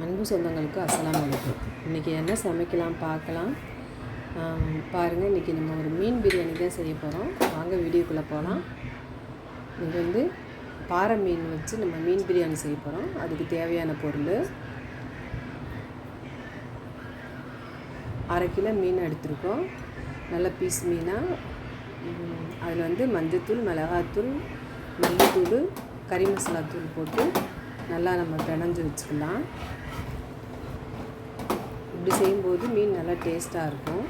அன்பு சொந்தங்களுக்கு அஸ்ஸலாமு அலைக்கும் இன்றைக்கி என்ன சமைக்கலாம் பார்க்கலாம். பாருங்கள் இன்றைக்கி நம்ம ஒரு மீன் பிரியாணி தான் செய்ய போகிறோம் வாங்க வீடியோக்குள்ளே போகலாம் இது வந்து பாறை மீன் வச்சு நம்ம மீன் பிரியாணி செய்ய போகிறோம் அதுக்கு தேவையான பொருள் அரை கிலோ மீன் எடுத்திருக்கோம். நல்ல பீஸ் மீனாக அதில் வந்து மஞ்சத்தூள் மிளகாத்தூள் மல்லித்தூள் கறி மசாலா தூள் போட்டு நல்லா நம்ம பிணைஞ்சு வச்சுக்கலாம். இப்படி செய்யும்போது மீன் நல்லா டேஸ்ட்டாக இருக்கும்.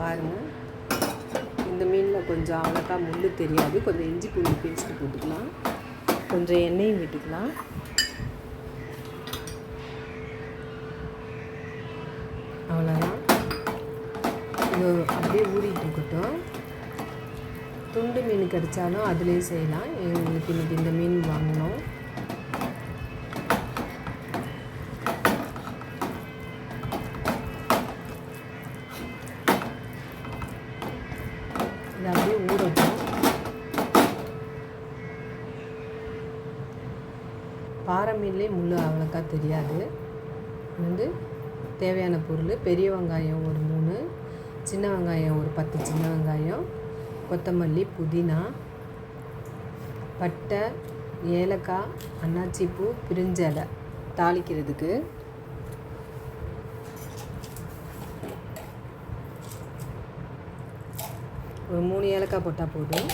பாருங்கள் இந்த மீனில் கொஞ்சம் அவ்வளோக்கா முள் தெரியாது. கொஞ்சம் இஞ்சி பூண்டு பேஸ்ட்டு போட்டுக்கலாம். கொஞ்சம் எண்ணெயும் விட்டுக்கலாம். அவ்வளோதான். இது அப்படியே ஊறிட்டு இருக்கட்டும். துண்டு மீன் கிடைச்சாலும் அதுலேயே செய்யலாம். எங்களுக்கு இன்றைக்கி இந்த மீன் வாங்கினோம். இது அப்படியே ஊறட்டும் பாறை மீன்லேயே முள் அவ்வளோக்கா தெரியாது. வந்து தேவையான பொருள். பெரிய வெங்காயம் ஒரு மூணு சின்ன வெங்காயம் ஒரு பத்து சின்ன வெங்காயம். கொத்தமல்லி புதினா பட்டை ஏலக்காய் அன்னாச்சிப்பூ பிரிஞ்சலை தாளிக்கிறதுக்கு ஒரு மூணு ஏலக்காய் போட்டால் போதும்.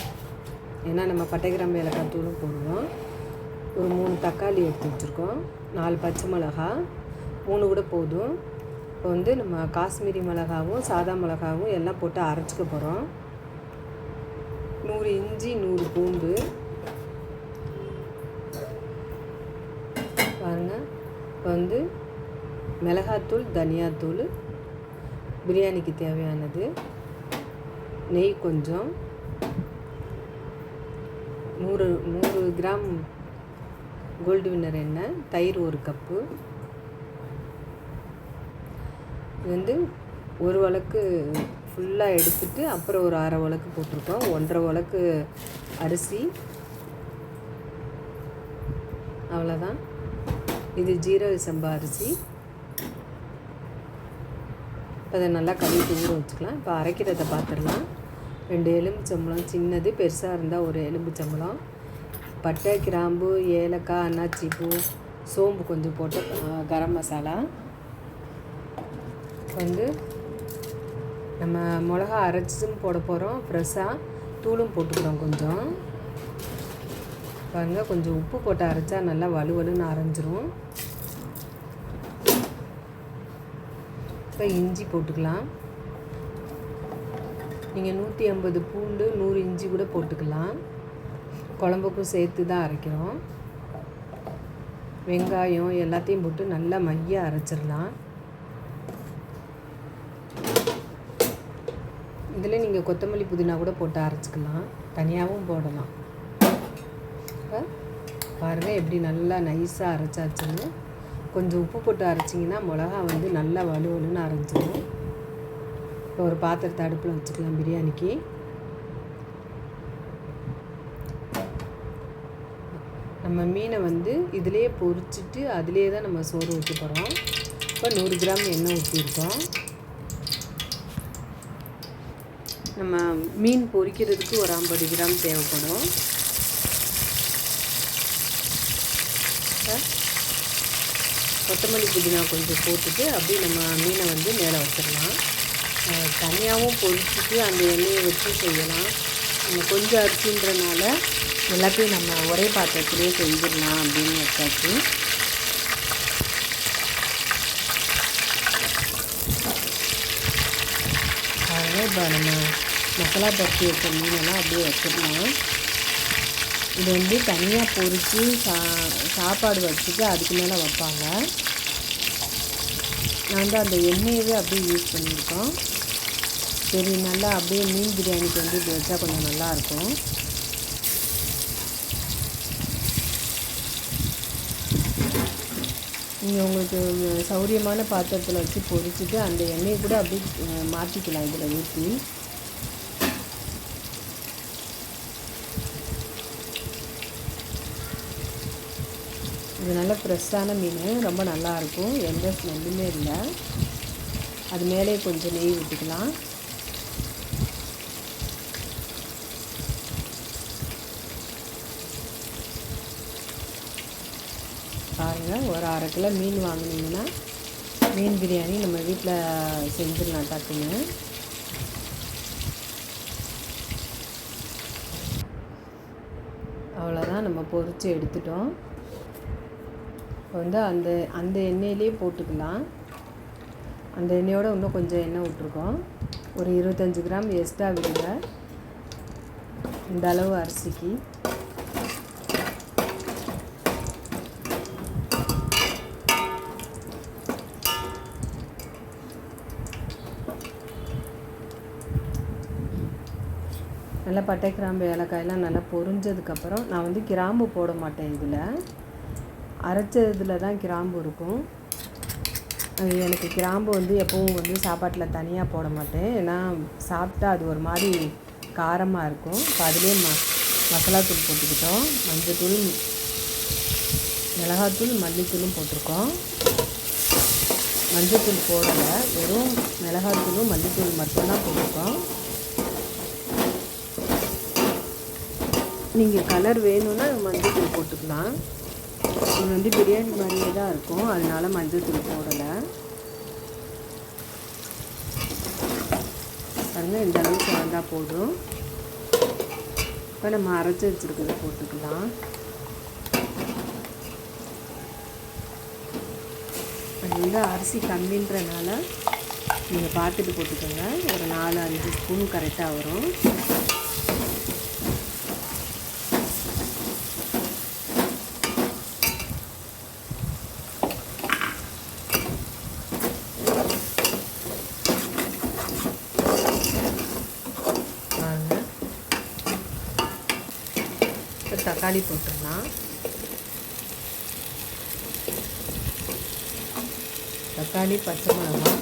ஏன்னா நம்ம பட்டை கிராம்பு ஏலக்காய் தூளும் போடுவோம் ஒரு மூணு தக்காளி எடுத்து வச்சுருக்கோம். நாலு பச்சை மிளகா மூணு கூட போதும். இப்போ வந்து நம்ம காஷ்மீரி மிளகாவும் சாதா மிளகாவும் எல்லாம் போட்டு அரைச்சிக்க போகிறோம். நூறு இஞ்சி நூறு பூண்டு. பாருங்கள் இப்போ வந்து மிளகாத்தூள் தனியாத்தூள் பிரியாணிக்கு தேவையானது. நெய் கொஞ்சம். நூறு நூறு கிராம் கோல்டு வின்னர் எண்ணெய் தயிர் ஒரு கப்பு. இது வந்து ஒரு வழக்கு ஃபுல்லாக எடுத்துட்டு அப்புறம் ஒரு அரை வழக்கு போட்டிருக்கோம். ஒன்றரை வழக்கு அரிசி. அவ்வளோதான் இது ஜீரக சம்பா அரிசி. இப்போ அதை நல்லா கழுவிட்டு ஊற வச்சுக்கலாம். இப்போ அரைக்கிறதை பார்த்துடலாம் ரெண்டு எலும்புச்சம்பளம் சின்னது பெருசாக இருந்தால் ஒரு எலும்புச்சம்பளம் பட்டை கிராம்பு ஏலக்காய் அன்னாச்சி பூ சோம்பு கொஞ்சம் போட்டு கரம் மசாலா. வந்து நம்ம மிளகா அரைச்சும் போட போகிறோம் ஃப்ரெஷ்ஷாக தூளும் போட்டுக்கிறோம் கொஞ்சம். பாருங்கள் கொஞ்சம் உப்பு போட்டு அரைச்சா நல்லா வலுவலுன்னு அரைஞ்சிரும். இப்போ இஞ்சி போட்டுக்கலாம். நீங்கள் நூற்றி ஐம்பது பூண்டு நூறு இஞ்சி கூட போட்டுக்கலாம். குழம்புக்கும் சேர்த்து தான் அரைக்கிறோம். வெங்காயம் எல்லாத்தையும் போட்டு நல்லா மைய அரைச்சிடலாம். இதில் நீங்கள் கொத்தமல்லி புதினா கூட போட்டு அரைச்சிக்கலாம். தனியாகவும் போடலாம். இப்போ பாருங்கள் எப்படி நல்லா நைஸாக அரைச்சாச்சுன்னு கொஞ்சம் உப்பு போட்டு அரைச்சிங்கன்னா மிளகா வந்து நல்லா வலுவலுன்னு அரைஞ்சிடும் இப்போ ஒரு பாத்திரத்தை அடுப்பில் வச்சுக்கலாம் பிரியாணிக்கு. நம்ம மீனை வந்து இதிலே பொரிச்சிட்டு அதிலே தான் நம்ம சோறு ஊற்றி போகிறோம். இப்போ நூறு கிராம் எண்ணெய் ஊற்றிருக்கோம் நம்ம மீன் பொரிக்கிறதுக்கு ஒரு ஐம்பது கிராம் தேவைப்படும். கொத்தமல்லி புதினா கொஞ்சம் போட்டுட்டு அப்படியே நம்ம மீனை வந்து மேலே வச்சிடலாம். தனியாகவும் பொரிச்சிட்டு அந்த எண்ணெயை வச்சு செய்யலாம். நம்ம கொஞ்சம் அரிசின்றனால எல்லாத்தையும் நம்ம ஒரே பாத்திரத்துலேயே செஞ்சிடலாம் அப்படின்னு வச்சாச்சு அதனால் இப்போ நம்ம மசாலா பருத்தி வச்ச மீனெல்லாம் அப்படியே வச்சிடலாம் இது வந்து தனியாக பொரித்து சா சாப்பாடு வச்சுட்டு அதுக்கு மேலே வைப்பாங்க. நான் வந்து அந்த எண்ணெயவே அப்படியே யூஸ் பண்ணியிருக்கோம். சரி நல்லா அப்படியே மீன் பிரியாணிக்கு வந்து இப்படி வச்சா கொஞ்சம் நல்லாயிருக்கும் நீங்கள் உங்களுக்கு சௌரியமான பாத்திரத்தில் வச்சு பொரிச்சிட்டு அந்த எண்ணெயை கூட அப்படியே மாற்றிக்கலாம் இதில் ஊற்றி இது நல்ல ஃப்ரெஷ்ஷான மீன். ரொம்ப நல்லாயிருக்கும் எந்த ஸ்மெல்லுமே இல்லை. அது மேலே கொஞ்சம் நெய் விட்டுக்கலாம் பாருங்கள் ஒரு அரை கிலோ மீன் வாங்கினீங்கன்னா மீன் பிரியாணி நம்ம வீட்டில் செஞ்சிடலாம் டக்குன்னு. அவ்வளோதான் நம்ம பொரித்து எடுத்துட்டோம். இப்போ வந்து அந்த அந்த எண்ணெயிலே போட்டுக்கலாம். அந்த எண்ணெயோடு இன்னும் கொஞ்சம் எண்ணெய் விட்ருக்கோம் ஒரு இருபத்தஞ்சி கிராம் எக்ஸ்ட்ரா விடுங்க. இந்த அளவு அரிசிக்கு. பட்டை கிராம்பு ஏலக்காயெலாம் நல்லா பொரிஞ்சதுக்கப்புறம் நான் வந்து கிராம்பு போட மாட்டேன் இதில். அரைச்சதில் தான் கிராம்பு இருக்கும். எனக்கு கிராம்பு வந்து எப்பவும் வந்து சாப்பாட்டில் தனியாக போட மாட்டேன். ஏன்னா சாப்பிட்டா அது ஒரு மாதிரி காரமாக இருக்கும். இப்போ அதுலேயே ம மசாலாத்தூள் போட்டுக்கிட்டோம். மஞ்சத்தூள் மிளகாத்தூள் மல்லித்தூளும் போட்டிருக்கோம். மஞ்சத்தூள் போடலை. வெறும் மிளகாத்தூளும் மல்லித்தூள் மட்டும்தான் போட்டிருக்கோம். நீங்கள் கலர் வேணும்னா மஞ்சள்தூள் போட்டுக்கலாம். இது வந்து பிரியாணி மாதிரியே தான் இருக்கும். அதனால் மஞ்சள் தூள் போடலை. பாருங்கள் இந்த அளவுக்கு வந்தால் போதும். இப்போ நம்ம அரைச்சி வச்சுருக்கிறத போட்டுக்கலாம். அது வந்து அரிசி கம்மின்றனால நீங்கள் பார்த்துட்டு போட்டுக்கோங்க. ஒரு நாலு அஞ்சு ஸ்பூன் கரெக்டாக வரும் பாருங்க இப்போ தக்காளி போட்டுடலாம். தக்காளி பச்சை மிளகாய்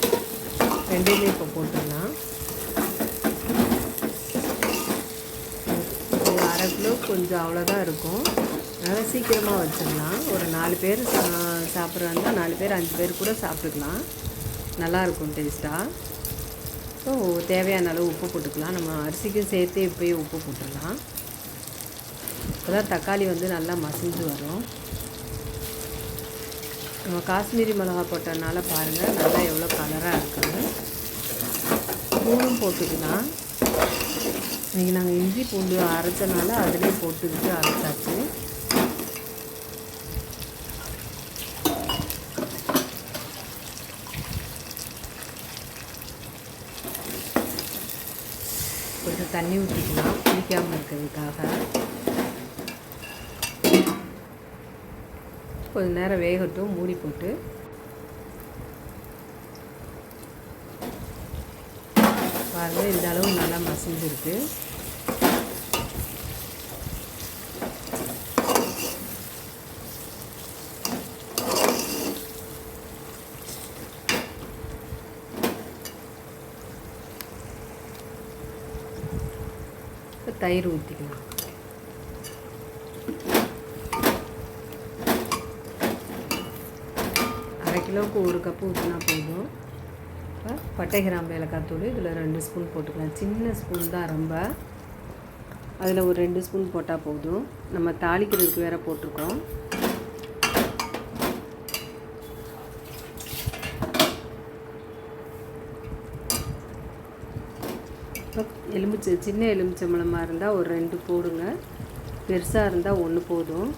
ரெண்டையுமே இப்போ போட்டுடலாம். ஒரு அரை கிலோ கொஞ்சம் அவ்வளோதான் இருக்கும். அதனால் சீக்கிரமாக வச்சிடலாம். ஒரு நாலு பேர் சா சாப்பிட்றாங்க நாலு பேர் அஞ்சு பேர் கூட சாப்பிட்டுக்கலாம். நல்லாயிருக்கும் டேஸ்ட்டாக ஸோ தேவையான அளவு உப்பு போட்டுக்கலாம். நம்ம அரிசிக்கும் சேர்த்து இப்போயே உப்பு போட்டுடலாம். அப்போ தான் தக்காளி வந்து நல்லா மசிஞ்சு வரும். நம்ம காஷ்மீரி மிளகா போட்டதுனால பாருங்கள் நல்லா எவ்வளோ கலராக இருக்குது பூண்டும் போட்டுக்கலாம். இன்றைக்கி நாங்கள் இஞ்சி பூண்டு அரைச்சனால அதிலே போட்டுக்கிட்டு அரைச்சாச்சு. கொஞ்சம் தண்ணி ஊற்றிக்கலாம் குளிக்காமல் இருக்கிறதுக்காக. கொஞ்சம் நேரம் வேகட்டும் மூடி போட்டு. பாருங்கள் இந்த அளவு நல்லா மசிஞ்சிருக்கு. தயிர் ஊற்றிக்கலாம் அரை கிலோவுக்கு ஒரு கப்பு ஊற்றினா போதும். இப்போ பட்டை கிராம்பு ஏலக்காய் தூள் இதில் ரெண்டு ஸ்பூன் போட்டுக்கலாம். சின்ன ஸ்பூன் தான் ரொம்ப. அதில் ஒரு ரெண்டு ஸ்பூன் போட்டால் போதும். நம்ம தாளிக்கிறதுக்கு வேறு போட்டிருக்கோம். இப்போ எலுமிச்சை சின்ன எலுமிச்சம்பழமாக இருந்தால் ஒரு ரெண்டு போடுங்க. பெருசாக இருந்தால் ஒன்று போதும்.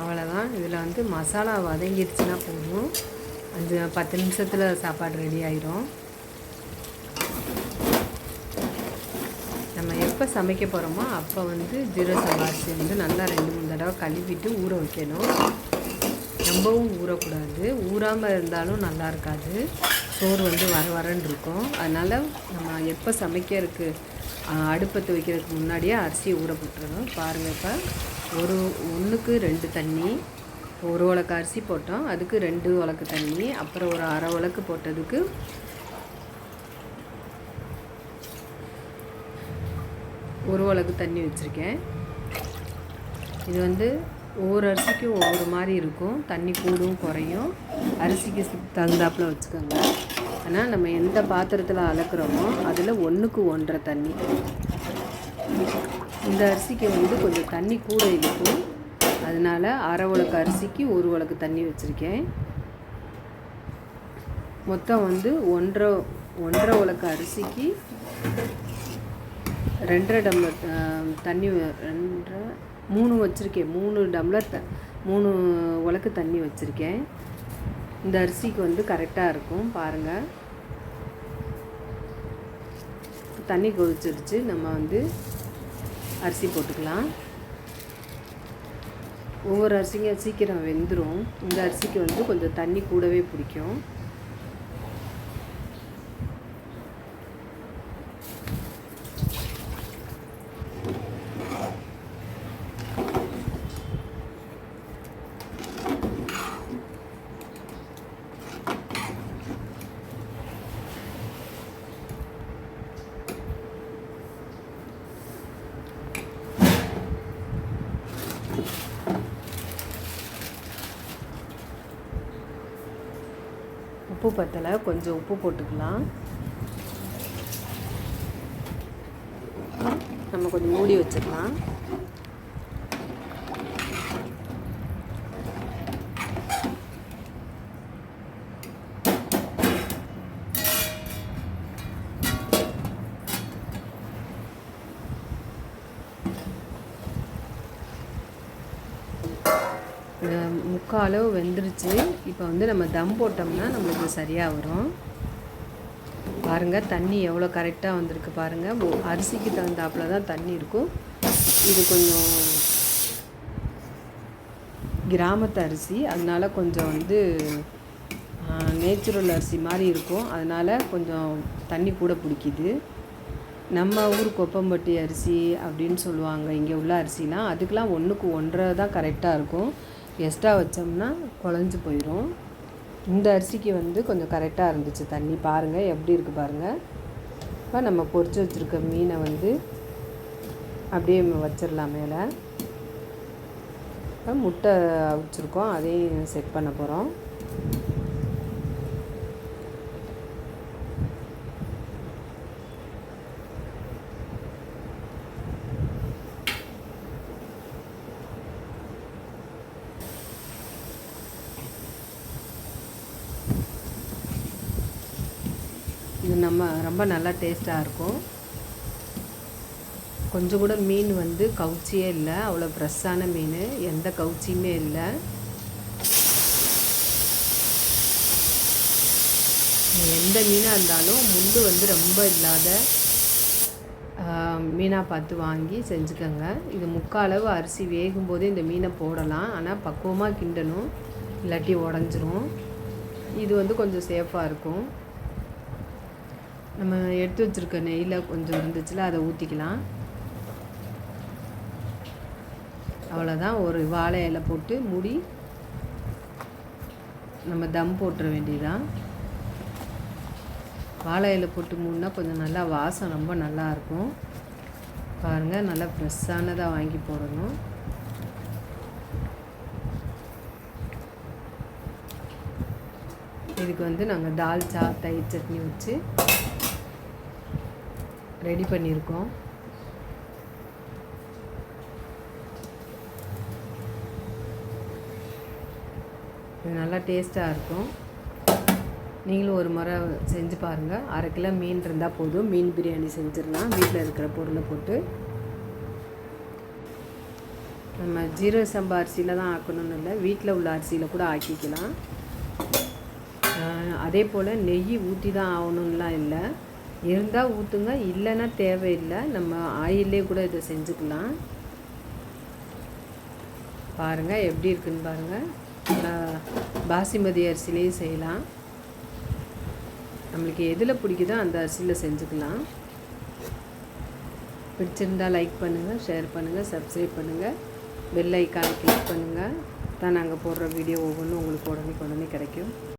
அவ்வளோதான் இதில் வந்து மசாலா வதங்கிடுச்சுன்னா போதும். அஞ்சு பத்து நிமிஷத்தில் சாப்பாடு ரெடி ஆயிரும். நம்ம எப்போ சமைக்க போகிறோமோ அப்போ வந்து ஜீரோ சவாசி வந்து நல்லா ரெண்டு மூணு தடவை கழுவிட்டு ஊற வைக்கணும். ரொம்பவும் ஊறக்கூடாது. ஊறாமல் இருந்தாலும் நல்லா இருக்காது. சோறு வந்து வர வரன்னு இருக்கும். அதனால் நம்ம எப்போ சமைக்கிறதுக்கு அடுப்பத்து வைக்கிறதுக்கு முன்னாடியே அரிசியை ஊற போட்டுருணும் பாருங்கள் இப்போ. ஒரு ஒன்றுக்கு ரெண்டு தண்ணி ஒரு உலக்கு அரிசி போட்டோம் அதுக்கு ரெண்டு உலக்கு தண்ணி அப்புறம் ஒரு அரை உலக்கு போட்டதுக்கு ஒரு உலக்கு தண்ணி வச்சுருக்கேன். இது வந்து ஒவ்வொரு அரிசிக்கும் ஒவ்வொரு மாதிரி இருக்கும். தண்ணி கூடும் குறையும். அரிசிக்கு தகுந்தாப்பில் வச்சுக்கோங்க. ஆனால் நம்ம எந்த பாத்திரத்தில் அளக்குறோமோ அதில் ஒன்றுக்கு ஒன்றரை தண்ணி. இந்த அரிசிக்கு வந்து கொஞ்சம் தண்ணி கூட இருக்கும். அதனால் அரை உலக்கு அரிசிக்கு ஒரு உலக்கு தண்ணி வச்சுருக்கேன். மொத்தம் வந்து ஒன்றரை ஒன்றரை உலக்கு அரிசிக்கு ரெண்டரை டம்ளர் தண்ணி ரெண்டரை மூணு வச்சுருக்கேன். மூணு டம்ளர் த மூணு உலக்கு தண்ணி வச்சுருக்கேன். இந்த அரிசிக்கு வந்து கரெக்டாக இருக்கும். பாருங்கள் தண்ணி கொதிச்சிருச்சு. நம்ம வந்து அரிசி போட்டுக்கலாம். ஒவ்வொரு அரிசிங்க சீக்கிரம் வெந்துடும் இந்த அரிசிக்கு வந்து கொஞ்சம் தண்ணி கூடவே பிடிக்கும். உப்பு பத்தலை கொஞ்சம் உப்பு போட்டுக்கலாம். நம்ம கொஞ்சம் மூடி வச்சுக்கலாம். முக்கால் அளவு வெந்துருச்சு. இப்போ வந்து நம்ம தம் போட்டோம்னா நம்மளுக்கு சரியாக வரும். பாருங்கள் தண்ணி எவ்வளோ கரெக்டாக வந்திருக்கு பாருங்கள் அரிசிக்கு தகுந்தாப்பில் தான் தண்ணி இருக்கும். இது கொஞ்சம் கிராமத்து அரிசி. அதனால் கொஞ்சம் வந்து நேச்சுரல் அரிசி மாதிரி இருக்கும். அதனால் கொஞ்சம் தண்ணி கூட பிடிக்கிது. நம்ம ஊர் கொப்பம்பட்டி அரிசி அப்படின்னு சொல்லுவாங்க. இங்கே உள்ள அரிசிலாம் அதுக்கெலாம் ஒன்றுக்கு ஒன்றரை தான் கரெக்டாக இருக்கும். எக்ஸ்ட்ரா வச்சோம்னா குழஞ்சி போயிடும் இந்த அரிசிக்கு வந்து கொஞ்சம் கரெக்டாக இருந்துச்சு. தண்ணி பாருங்கள் எப்படி இருக்குது பாருங்கள் இப்போ நம்ம பொறிச்சு வச்சுருக்க மீனை வந்து அப்படியே வச்சிடலாம் மேலே. இப்போ முட்டை அவிச்சிருக்கோம் அதையும் செட் பண்ண போகிறோம் இது நம்ம ரொம்ப நல்லா டேஸ்ட்டாக இருக்கும். கொஞ்சம் கூட மீன் வந்து கவுச்சியே இல்லை. அவ்வளோ ஃப்ரெஷ்ஷான மீன். எந்த கவுச்சியுமே இல்லை. எந்த மீனாக இருந்தாலும் முள் வந்து ரொம்ப இல்லாத மீனாக பார்த்து வாங்கி செஞ்சுக்கோங்க. இது முக்காலவு அரிசி வேகும் போது இந்த மீனை போடலாம். ஆனால் பக்குவமாக கிண்டணும். இல்லாட்டி உடஞ்சிரும். இது வந்து கொஞ்சம் சேஃபாக இருக்கும். நம்ம எடுத்து வச்சுருக்க நெய்யில் கொஞ்சம் இருந்துச்சுல அதை ஊற்றிக்கலாம் அவ்வளோதான் ஒரு வாழை இலை போட்டு மூடி நம்ம தம் போட்டுற வேண்டியதான் வாழை இலை போட்டு மூடினா கொஞ்சம் நல்லா வாசம் ரொம்ப நல்லாயிருக்கும் பாருங்கள் நல்லா ஃப்ரெஷ்ஷானதாக வாங்கி போடணும். இதுக்கு வந்து நாங்கள் தால்ச்சா தயிர் சட்னி வச்சு ரெடி பண்ணியிருக்கோம். இது நல்லா டேஸ்ட்டாக இருக்கும். நீங்களும் ஒரு முறை செஞ்சு பாருங்கள் அரை கிலோ மீன் இருந்தால் போதும். மீன் பிரியாணி செஞ்சிடலாம். வீட்டில் இருக்கிற பொருளை போட்டு. நம்ம ஜீரக சம்பா அரிசியில் தான் ஆக்கணும்னு இல்லை. வீட்டில் உள்ள அரிசியில் கூட ஆக்கிக்கலாம். அதே போல் நெய் ஊற்றி தான் ஆகணும்லாம் இல்லை. இருந்தால் ஊற்றுங்க இல்லைன்னா தேவையில்லை. நம்ம ஆயிலே கூட இதை செஞ்சுக்கலாம். பாருங்கள் எப்படி இருக்குன்னு பாருங்கள் பாசிமதி அரிசிலையும் செய்யலாம். நம்மளுக்கு எதில் பிடிக்குதோ அந்த அரிசியில் செஞ்சுக்கலாம். பிடிச்சிருந்தால் லைக் பண்ணுங்கள் ஷேர் பண்ணுங்கள் சப்ஸ்கிரைப் பண்ணுங்கள் பெல் ஐக்கானை கிளிக் பண்ணுங்கள் தான் நாங்கள் போடுற வீடியோ ஒவ்வொன்றும் உங்களுக்கு உடனே உடனே கிடைக்கும்.